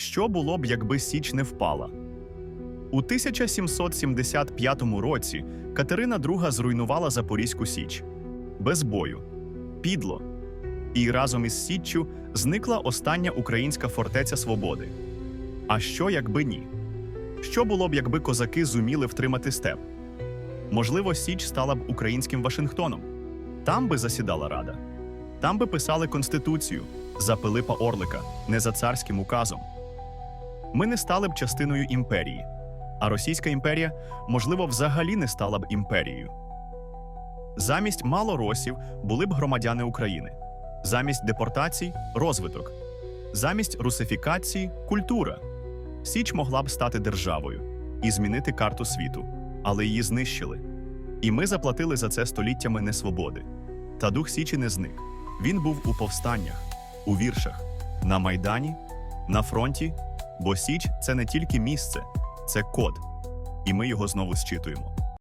Що було б, якби Січ не впала? У 1775 році Катерина II зруйнувала Запорізьку Січ без бою, підло. І разом із Січчю зникла остання українська фортеця свободи. А що, якби ні? Що було б, якби козаки зуміли втримати степ? Можливо, Січ стала б українським Вашингтоном. Там би засідала рада. Там би писали конституцію за Пилипа Орлика, не за царським указом. Ми не стали б частиною імперії, а Російська імперія, можливо, взагалі не стала б імперією. Замість малоросів були б громадяни України, замість депортацій розвиток, замість русифікації культура. Січ могла б стати державою і змінити карту світу, але її знищили. І ми заплатили за це століттями несвободи. Та дух Січі не зник. Він був у повстаннях, у віршах, на майдані, на фронті. Бо Січ це не тільки місце, це код, і ми його знову зчитуємо.